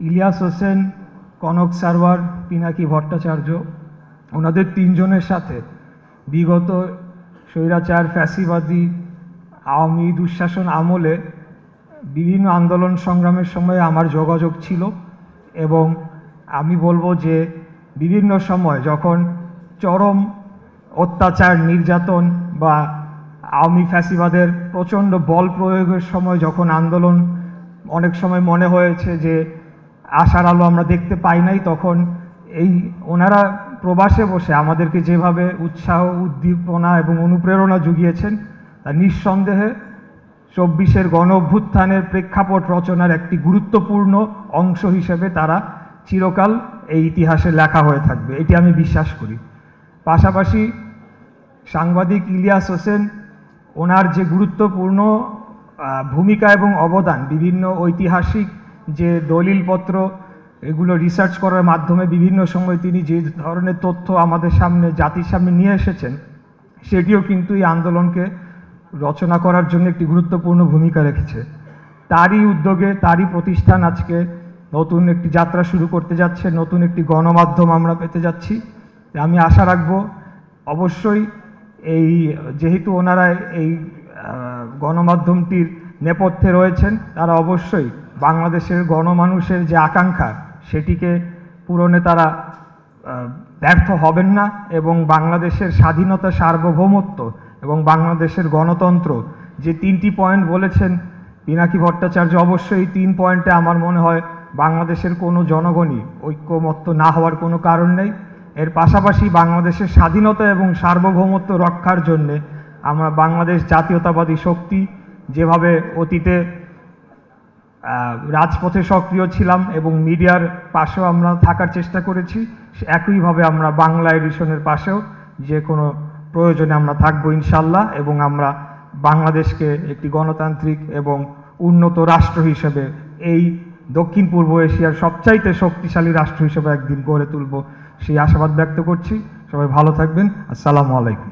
ইলিয়াস হোসেন, কনক সারওয়ার, পিনাকি ভট্টাচার্য, ওনাদের তিনজনের সাথে বিগত স্বৈরাচার, ফ্যাসিবাদী, আওয়ামী দুঃশাসন আমলে বিভিন্ন আন্দোলন সংগ্রামের সময় আমার যোগাযোগ ছিল এবং আমি বলব যে বিভিন্ন সময় যখন চরম অত্যাচার, নির্যাতন বা আওয়ামী ফ্যাসিবাদের প্রচণ্ড বল প্রয়োগের সময় যখন আন্দোলন অনেক সময় মনে হয়েছে যে আশার আলো আমরা দেখতে পাই নাই তখন এই ওনারা প্রবাসে বসে আমাদেরকে যেভাবে উৎসাহ, উদ্দীপনা এবং অনুপ্রেরণা জুগিয়েছেন, তা নিঃসন্দেহে চব্বিশের গণ অভ্যুত্থানের প্রেক্ষাপট রচনার একটি গুরুত্বপূর্ণ অংশ হিসেবে তারা চিরকাল এই ইতিহাসে লেখা হয়ে থাকবে, এটি আমি বিশ্বাস করি। পাশাপাশি সাংবাদিক ইলিয়াস হোসেন ওনার যে গুরুত্বপূর্ণ ভূমিকা এবং অবদান বিভিন্ন ঐতিহাসিক যে দলিলপত্র, এগুলো রিসার্চ করার মাধ্যমে বিভিন্ন সময় তিনি যে ধরনের তথ্য আমাদের সামনে, জাতির সামনে নিয়ে এসেছেন, সেটিও কিন্তু এই আন্দোলনকে রচনা করার জন্য একটি গুরুত্বপূর্ণ ভূমিকা রেখেছে। তারই উদ্যোগে, তারই প্রতিষ্ঠান আজকে নতুন একটি যাত্রা শুরু করতে যাচ্ছে, নতুন একটি গণমাধ্যম আমরা পেতে যাচ্ছি। আমি আশা রাখব, অবশ্যই এই, যেহেতু ওনারা এই গণমাধ্যমটির নেপথ্যে রয়েছেন, তারা অবশ্যই বাংলাদেশের গণমানুষের যে আকাঙ্ক্ষা, সেটিকে পূরণে তারা ব্যর্থ হবেন না এবং বাংলাদেশের স্বাধীনতা সার্বভৌমত্ব এবং বাংলাদেশের গণতন্ত্র, যে তিনটি পয়েন্ট বলেছেন পিনাকি ভট্টাচার্য, অবশ্যই তিন পয়েন্টে আমার মনে হয় বাংলাদেশের কোনো জনগণই ঐক্যমত্য না হওয়ার কোনো কারণ নেই। এর পাশাপাশি বাংলাদেশের স্বাধীনতা এবং সার্বভৌমত্ব রক্ষার জন্যে আমরা বাংলাদেশ জাতীয়তাবাদী শক্তি যেভাবে অতীতে রাজপথে সক্রিয় ছিলাম এবং মিডিয়ার পাশেও আমরা থাকার চেষ্টা করেছি একইভাবে আমরা বাংলা এডিশনের পাশেও যে কোনো প্রয়োজনে আমরা থাকব ইনশাল্লাহ এবং আমরা বাংলাদেশকে একটি গণতান্ত্রিক এবং উন্নত রাষ্ট্র হিসেবে এই দক্ষিণ পূর্ব এশিয়ার সবচাইতে শক্তিশালী রাষ্ট্র হিসেবে একদিন গড়ে তুলব সেই আশাবাদ ব্যক্ত করছি। সবাই ভালো থাকবেন। আসসালামু আলাইকুম।